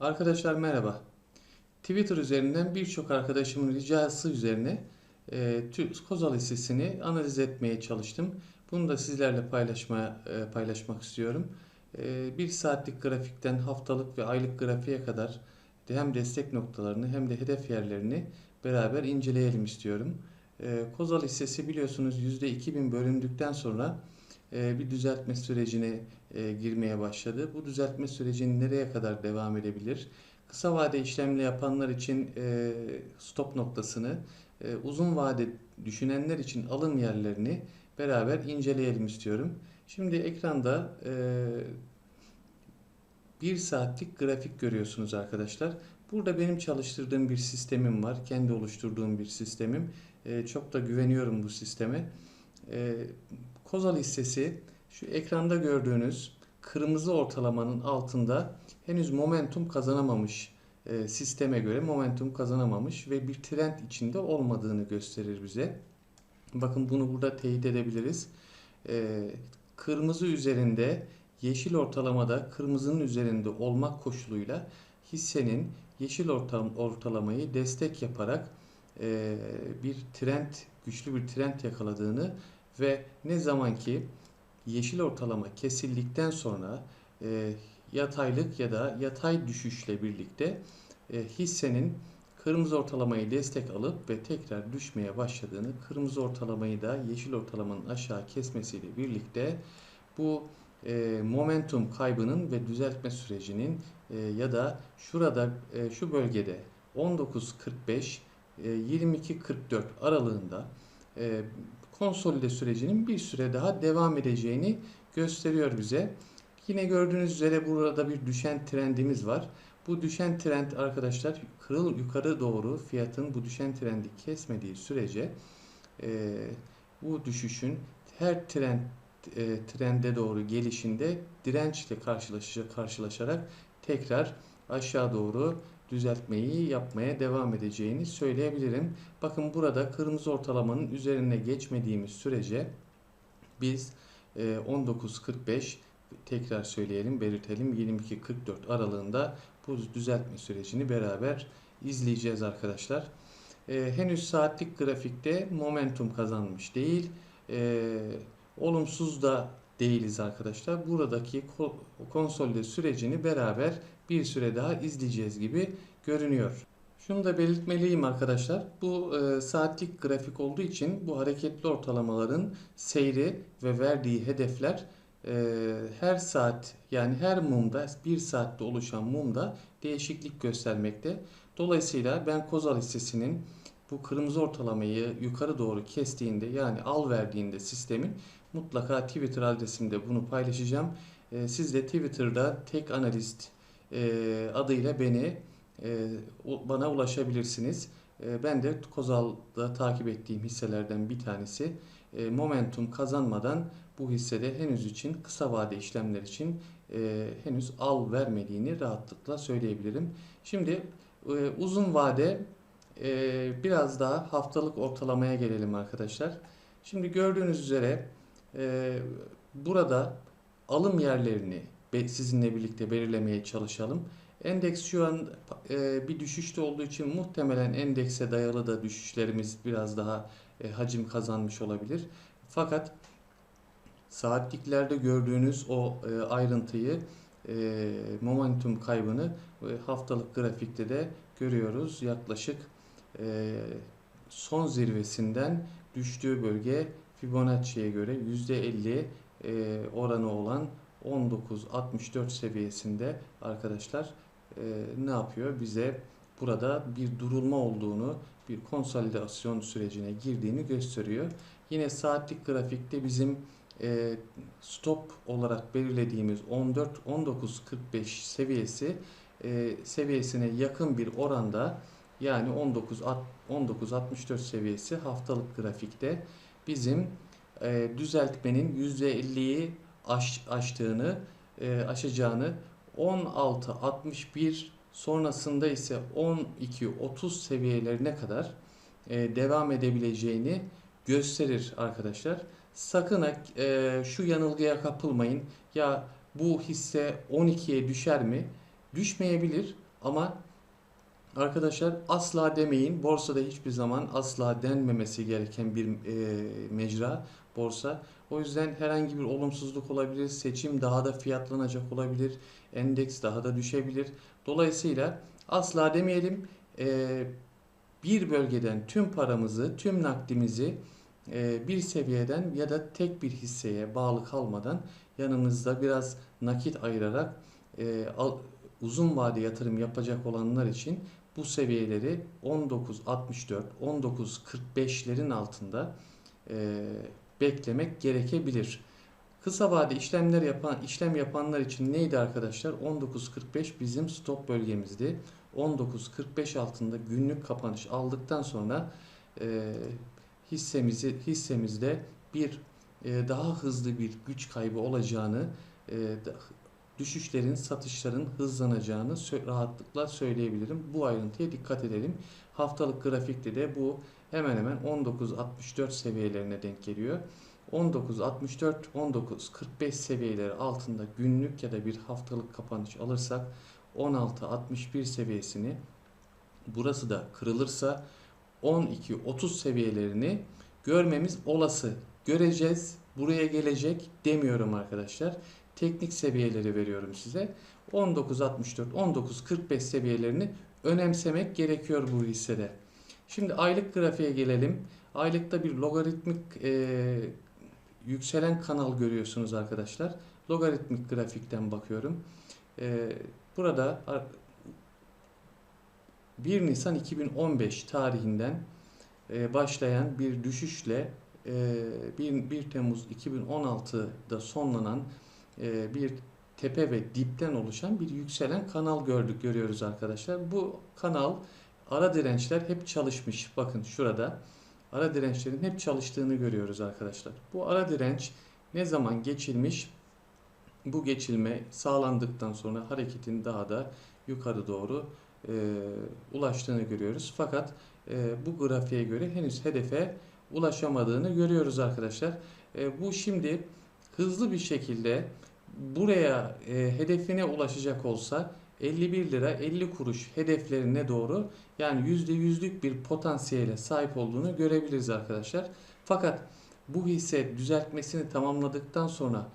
Arkadaşlar merhaba. Twitter üzerinden birçok arkadaşımın ricası üzerine e, Kozal hissesini analiz etmeye çalıştım. Bunu da sizlerle paylaşma, e, paylaşmak istiyorum. E, bir saatlik grafikten haftalık ve aylık grafiğe kadar hem destek noktalarını hem de hedef yerlerini beraber inceleyelim istiyorum. E, Kozal hissesi biliyorsunuz %2000 bölündükten sonra bir düzeltme sürecine e, girmeye başladı. Bu düzeltme sürecinin nereye kadar devam edebilir? Kısa vade işlemle yapanlar için e, stop noktasını, e, uzun vade düşünenler için alım yerlerini beraber inceleyelim istiyorum. Şimdi ekranda bir saatlik grafik görüyorsunuz arkadaşlar. Burada benim çalıştırdığım bir sistemim var. Kendi oluşturduğum bir sistemim. Çok da güveniyorum bu sisteme. Kozal hissesi şu ekranda gördüğünüz kırmızı ortalamanın altında henüz momentum kazanamamış e, sisteme göre momentum kazanamamış ve bir trend içinde olmadığını gösterir bize. Bakın bunu burada teyit edebiliriz. E, kırmızı üzerinde yeşil ortalamada kırmızının üzerinde olmak koşuluyla hissenin yeşil ortalamayı destek yaparak e, bir trend, güçlü bir trend yakaladığını ve ne zaman ki yeşil ortalama kesildikten sonra e, yataylık ya da yatay düşüşle birlikte e, hissenin kırmızı ortalamayı destek alıp ve tekrar düşmeye başladığını, kırmızı ortalamayı da yeşil ortalamanın aşağı kesmesiyle birlikte bu e, momentum kaybının ve düzeltme sürecinin e, ya da şurada e, şu bölgede 19.45 e, 22.44 aralığında e, konsolide sürecinin bir süre daha devam edeceğini gösteriyor bize. Yine gördüğünüz üzere burada bir düşen trendimiz var. Bu düşen trend arkadaşlar kırıl yukarı doğru fiyatın bu düşen trendi kesmediği sürece e, bu düşüşün her trend e, trende doğru gelişinde dirençle karşılaşacak karşılaşarak tekrar aşağı doğru düzeltmeyi yapmaya devam edeceğini söyleyebilirim. Bakın burada kırmızı ortalamanın üzerine geçmediğimiz sürece biz 19.45 e, tekrar söyleyelim, belirtelim 22.44 aralığında bu düzeltme sürecini beraber izleyeceğiz arkadaşlar. Ee, henüz saatlik grafikte momentum kazanmış değil. Ee, olumsuz da değiliz arkadaşlar. Buradaki konsolide sürecini beraber bir süre daha izleyeceğiz gibi görünüyor. Şunu da belirtmeliyim arkadaşlar. Bu e, saatlik grafik olduğu için bu hareketli ortalamaların seyri ve verdiği hedefler e, her saat yani her mumda bir saatte oluşan mumda değişiklik göstermekte. Dolayısıyla ben Kozal hissesinin bu kırmızı ortalamayı yukarı doğru kestiğinde yani al verdiğinde sistemin mutlaka Twitter adresimde bunu paylaşacağım. E, siz de Twitter'da tek analist e, adıyla beni e, bana ulaşabilirsiniz. E, ben de Kozal'da takip ettiğim hisselerden bir tanesi. E, momentum kazanmadan bu hissede henüz için kısa vade işlemler için e, henüz al vermediğini rahatlıkla söyleyebilirim. Şimdi e, uzun vade e, biraz daha haftalık ortalamaya gelelim arkadaşlar. Şimdi gördüğünüz üzere e, burada alım yerlerini sizinle birlikte belirlemeye çalışalım. Endeks şu an e, bir düşüşte olduğu için muhtemelen endekse dayalı da düşüşlerimiz biraz daha e, hacim kazanmış olabilir. Fakat saatliklerde gördüğünüz o e, ayrıntıyı e, momentum kaybını e, haftalık grafikte de görüyoruz. Yaklaşık e, son zirvesinden düştüğü bölge Fibonacci'ye göre %50 e, oranı olan 19.64 seviyesinde arkadaşlar e, ne yapıyor? Bize burada bir durulma olduğunu, bir konsolidasyon sürecine girdiğini gösteriyor. Yine saatlik grafikte bizim e, stop olarak belirlediğimiz 14 19.45 seviyesi seviyesine yakın bir oranda yani 19 19.64 seviyesi haftalık grafikte bizim e, düzeltmenin %50'yi aş, aştığını, e, aşacağını 16.61 sonrasında ise 12.30 seviyelerine kadar e, devam edebileceğini gösterir arkadaşlar. Sakın e, şu yanılgıya kapılmayın. Ya bu hisse 12'ye düşer mi? Düşmeyebilir Ama arkadaşlar asla demeyin. Borsada hiçbir zaman asla denmemesi gereken bir e, mecra borsa. O yüzden herhangi bir olumsuzluk olabilir. Seçim daha da fiyatlanacak olabilir. Endeks daha da düşebilir. Dolayısıyla asla demeyelim. E, bir bölgeden tüm paramızı, tüm nakdimizi e, bir seviyeden ya da tek bir hisseye bağlı kalmadan yanımızda biraz nakit ayırarak e, al- uzun vade yatırım yapacak olanlar için bu seviyeleri 19.64, 19.45'lerin altında e, beklemek gerekebilir. Kısa vade işlemler yapan işlem yapanlar için neydi arkadaşlar? 19.45 bizim stop bölgemizdi. 19.45 altında günlük kapanış aldıktan sonra e, hissemizi hissemizde bir e, daha hızlı bir güç kaybı olacağını, e, düşüşlerin, satışların hızlanacağını rahatlıkla söyleyebilirim. Bu ayrıntıya dikkat edelim. Haftalık grafikte de bu hemen hemen 19.64 seviyelerine denk geliyor. 19.64, 19.45 seviyeleri altında günlük ya da bir haftalık kapanış alırsak 16.61 seviyesini burası da kırılırsa 12-30 seviyelerini görmemiz olası. Göreceğiz. Buraya gelecek demiyorum arkadaşlar. Teknik seviyeleri veriyorum size. 19.64, 19.45 seviyelerini önemsemek gerekiyor bu hissede. Şimdi aylık grafiğe gelelim. Aylıkta bir logaritmik e, yükselen kanal görüyorsunuz arkadaşlar. Logaritmik grafikten bakıyorum. E, burada ar- 1 Nisan 2015 tarihinden e, başlayan bir düşüşle e, 1, 1 Temmuz 2016'da sonlanan e, bir tepe ve dipten oluşan bir yükselen kanal gördük görüyoruz arkadaşlar. Bu kanal ara dirençler hep çalışmış. Bakın şurada ara dirençlerin hep çalıştığını görüyoruz arkadaşlar. Bu ara direnç ne zaman geçilmiş? Bu geçilme sağlandıktan sonra hareketin daha da yukarı doğru e, ulaştığını görüyoruz. Fakat e, bu grafiğe göre henüz hedefe ulaşamadığını görüyoruz arkadaşlar. E, bu şimdi hızlı bir şekilde buraya e, hedefine ulaşacak olsa 51 lira 50 kuruş hedeflerine doğru yani %100'lük bir potansiyele sahip olduğunu görebiliriz arkadaşlar. Fakat bu hisse düzeltmesini tamamladıktan sonra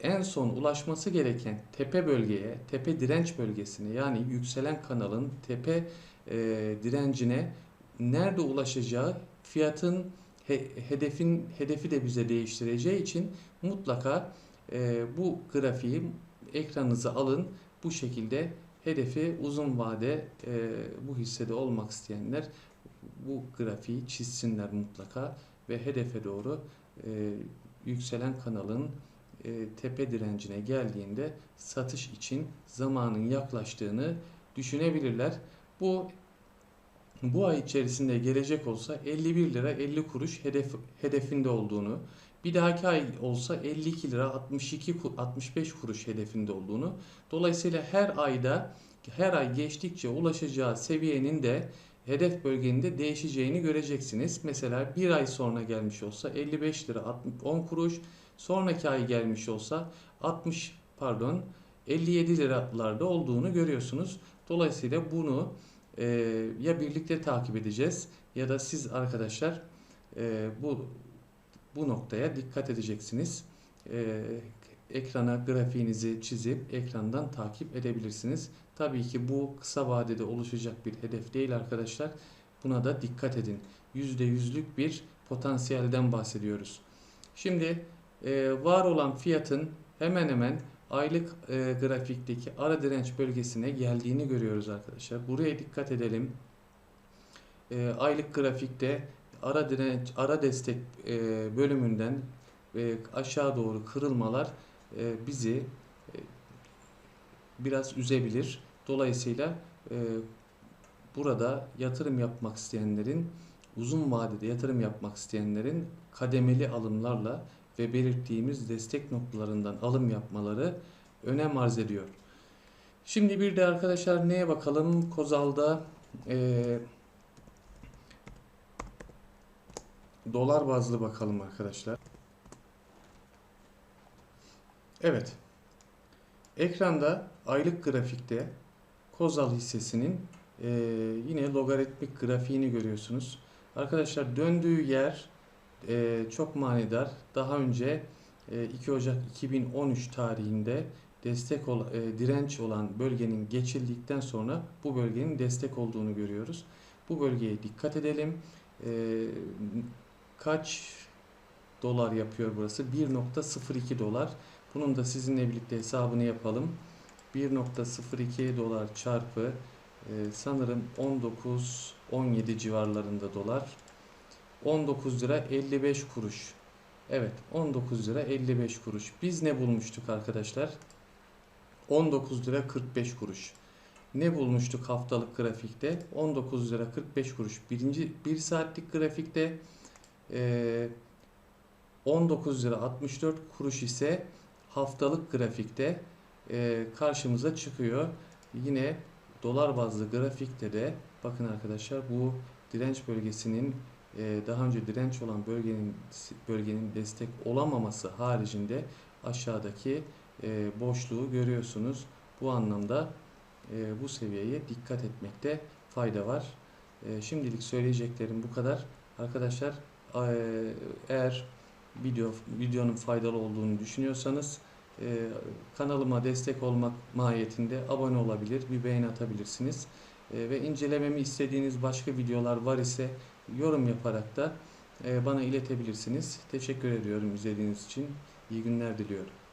en son ulaşması gereken tepe bölgeye, tepe direnç bölgesine yani yükselen kanalın tepe e, direncine nerede ulaşacağı fiyatın he- hedefin hedefi de bize değiştireceği için mutlaka e, bu grafiği ekranınıza alın. Bu şekilde hedefi uzun vade e, bu hissede olmak isteyenler bu grafiği çizsinler mutlaka ve hedefe doğru e, yükselen kanalın e, tepe direncine geldiğinde satış için zamanın yaklaştığını düşünebilirler. Bu bu ay içerisinde gelecek olsa 51 lira 50 kuruş hedef hedefinde olduğunu, bir dahaki ay olsa 52 lira 62 ku- 65 kuruş hedefinde olduğunu, dolayısıyla her ayda her ay geçtikçe ulaşacağı seviyenin de hedef bölgenin değişeceğini göreceksiniz. Mesela bir ay sonra gelmiş olsa 55 lira 60 10 kuruş, sonraki ay gelmiş olsa 60 pardon 57 liralarda olduğunu görüyorsunuz. Dolayısıyla bunu e, ya birlikte takip edeceğiz ya da siz arkadaşlar e, bu bu noktaya dikkat edeceksiniz. E, ekrana grafiğinizi çizip ekrandan takip edebilirsiniz. Tabii ki bu kısa vadede oluşacak bir hedef değil arkadaşlar. Buna da dikkat edin. %100'lük bir potansiyelden bahsediyoruz. Şimdi e, var olan fiyatın hemen hemen aylık e, grafikteki ara direnç bölgesine geldiğini görüyoruz arkadaşlar. Buraya dikkat edelim. E, aylık grafikte ara direnç, ara destek e, bölümünden e, aşağı doğru kırılmalar e, bizi e, biraz üzebilir. Dolayısıyla e, burada yatırım yapmak isteyenlerin uzun vadede yatırım yapmak isteyenlerin kademeli alımlarla ve belirttiğimiz destek noktalarından alım yapmaları önem arz ediyor. Şimdi bir de arkadaşlar neye bakalım? Kozal'da e, dolar bazlı bakalım arkadaşlar. Evet. Ekranda aylık grafikte Kozal hissesinin e, yine logaritmik grafiğini görüyorsunuz. Arkadaşlar döndüğü yer e, çok manidar. Daha önce e, 2 Ocak 2013 tarihinde destek ol, e, direnç olan bölgenin geçildikten sonra bu bölgenin destek olduğunu görüyoruz. Bu bölgeye dikkat edelim. E, kaç dolar yapıyor burası? 1.02 dolar. Bunun da sizinle birlikte hesabını yapalım. 1.02 dolar çarpı e, sanırım 19-17 civarlarında dolar. 19 lira 55 kuruş. Evet 19 lira 55 kuruş. Biz ne bulmuştuk arkadaşlar? 19 lira 45 kuruş. Ne bulmuştuk haftalık grafikte? 19 lira 45 kuruş. Birinci 1 saatlik grafikte e, 19 lira 64 kuruş ise haftalık grafikte e, karşımıza çıkıyor. Yine dolar bazlı grafikte de bakın arkadaşlar bu direnç bölgesinin daha önce direnç olan bölgenin bölgenin destek olamaması haricinde aşağıdaki e, boşluğu görüyorsunuz. Bu anlamda e, bu seviyeye dikkat etmekte fayda var. E, şimdilik söyleyeceklerim bu kadar. Arkadaşlar e, eğer video videonun faydalı olduğunu düşünüyorsanız e, kanalıma destek olmak mahiyetinde abone olabilir, bir beğeni atabilirsiniz. E, ve incelememi istediğiniz başka videolar var ise yorum yaparak da e, bana iletebilirsiniz. Teşekkür ediyorum izlediğiniz için. İyi günler diliyorum.